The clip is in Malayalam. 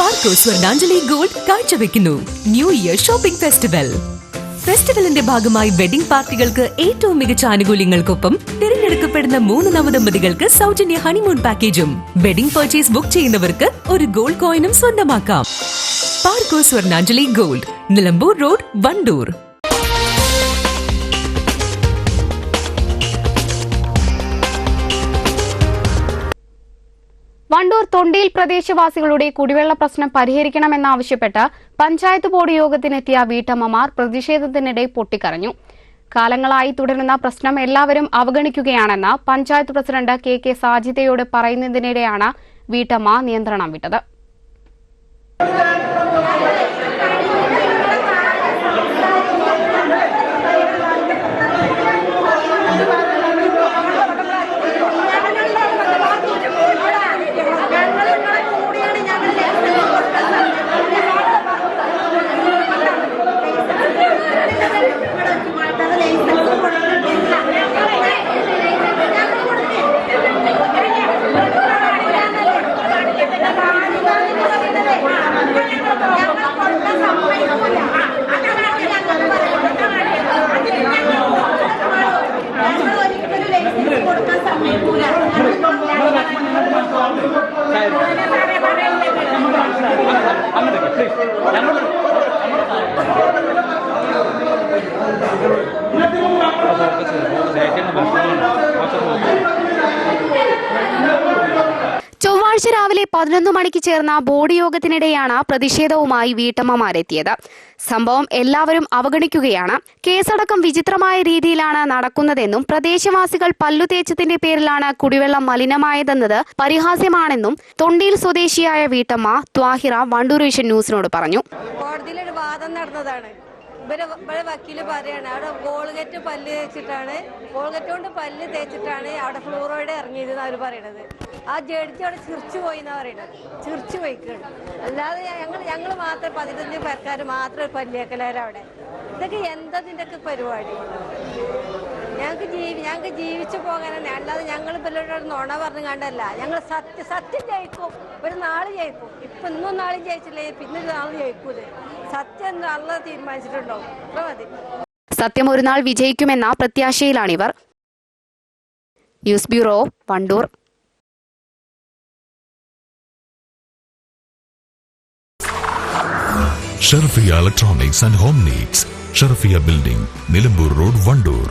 പാർക്കോ സ്വർണാഞ്ജലി ഗോൾഡ് കാഴ്ചവെക്കുന്നു. ന്യൂ ഇയർ ഷോപ്പിംഗ് ഫെസ്റ്റിവൽ ഫെസ്റ്റിവലിന്റെ ഭാഗമായി വെഡിംഗ് പാർട്ടികൾക്ക് ഏറ്റവും മികച്ച ആനുകൂല്യങ്ങൾക്കൊപ്പം തിരഞ്ഞെടുക്കപ്പെടുന്ന മൂന്ന് നവദമ്പതികൾക്ക് സൗജന്യ ഹണിമൂൺ പാക്കേജും വെഡിംഗ് പർച്ചേസ് ബുക്ക് ചെയ്യുന്നവർക്ക് ഒരു ഗോൾഡ് കോയിനും സ്വന്തമാക്കാം. Parco Swarnanjali gold Nilambur road Wandoor. Wandoor തൊണ്ടിയിൽ പ്രദേശവാസികളുടെ കുടിവെള്ള പ്രശ്നം പരിഹരിക്കണമെന്നാവശ്യപ്പെട്ട് പഞ്ചായത്ത് ബോർഡ് യോഗത്തിനെത്തിയ വീട്ടമ്മമാർ പ്രതിഷേധത്തിനിടെ പൊട്ടിക്കരഞ്ഞു. കാലങ്ങളായി തുടരുന്ന പ്രശ്നം എല്ലാവരും അവഗണിക്കുകയാണെന്ന് പഞ്ചായത്ത് പ്രസിഡന്റ് കെ കെ സാജിതയോട് പറയുന്നതിനിടെയാണ് വീട്ടമ്മ നിയന്ത്രണം വിട്ടത്. ചൊവ്വാഴ്ച രാവിലെ പതിനൊന്ന് മണിക്ക് ചേർന്ന ബോർഡ് യോഗത്തിനിടെയാണ് പ്രതിഷേധവുമായി വീട്ടമ്മമാരെത്തിയത്. സംഭവം എല്ലാവരും അവഗണിക്കുകയാണ്. കേസടക്കം വിചിത്രമായ രീതിയിലാണ് നടക്കുന്നതെന്നും പ്രദേശവാസികൾ പല്ലു തേച്ചതിന്റെ പേരിലാണ് കുടിവെള്ളം മലിനമായതെന്നത് പരിഹാസ്യമാണെന്നും തൊണ്ടിയിൽ സ്വദേശിയായ വീട്ടമ്മ ത്വാഹിറ വണ്ടൂർ വിഷൻ ന്യൂസിനോട് പറഞ്ഞു. കോടതിയിലൊരു വാദം നടന്നതാണ്. ഇവർ ഇവരെ വക്കീൽ പറയാണ് അവിടെ കോൾഗേറ്റ് പല്ല് തേച്ചിട്ടാണ്. കോൾഗേറ്റ് കൊണ്ട് പല്ല് തേച്ചിട്ടാണ് അവിടെ ഫ്ലൂറോയിഡ് ഇറങ്ങിയത് അവർ പറയണത്. ആ ജഡ്ജി അവിടെ ചിരിച്ചു പോയി എന്നാ പറയണത്. ചിരിച്ചു പോയിക്കാണ്. അല്ലാതെ ഞങ്ങൾ ഞങ്ങൾ മാത്രം പതിനഞ്ച് പേർക്കാർ മാത്രം പല്ലേക്കലാരും അവിടെ. ഇതൊക്കെ എന്താ ഒക്കെ പരിപാടി? ഞങ്ങൾക്ക് ജീവി ഞങ്ങൾക്ക് ജീവിച്ചു പോകാനാണ് അല്ലാതെ ഞങ്ങൾ പിള്ളേരോട് നുണ പറഞ്ഞു കണ്ടല്ല ഞങ്ങൾ സത്യ സത്യം ജയിക്കും. ഒരു നാൾ ജയിക്കും. ഇപ്പൊ ഇന്നും നാളും ജയിച്ചില്ലേ? പിന്നെ ഒരു നാൾ ജയിക്കൂലേ? സത്യം എന്ന് അല്ല തീരുമാനിച്ചിട്ടുണ്ടോ? ഇത്ര മതി. സത്യം ഒരു നാൾ വിജയിക്കുമെന്ന പ്രത്യാശയിലാണിവർ. News bureau Wandoor Sherfiya electronics and home needs Sherfiya building Nilambur road Wandoor.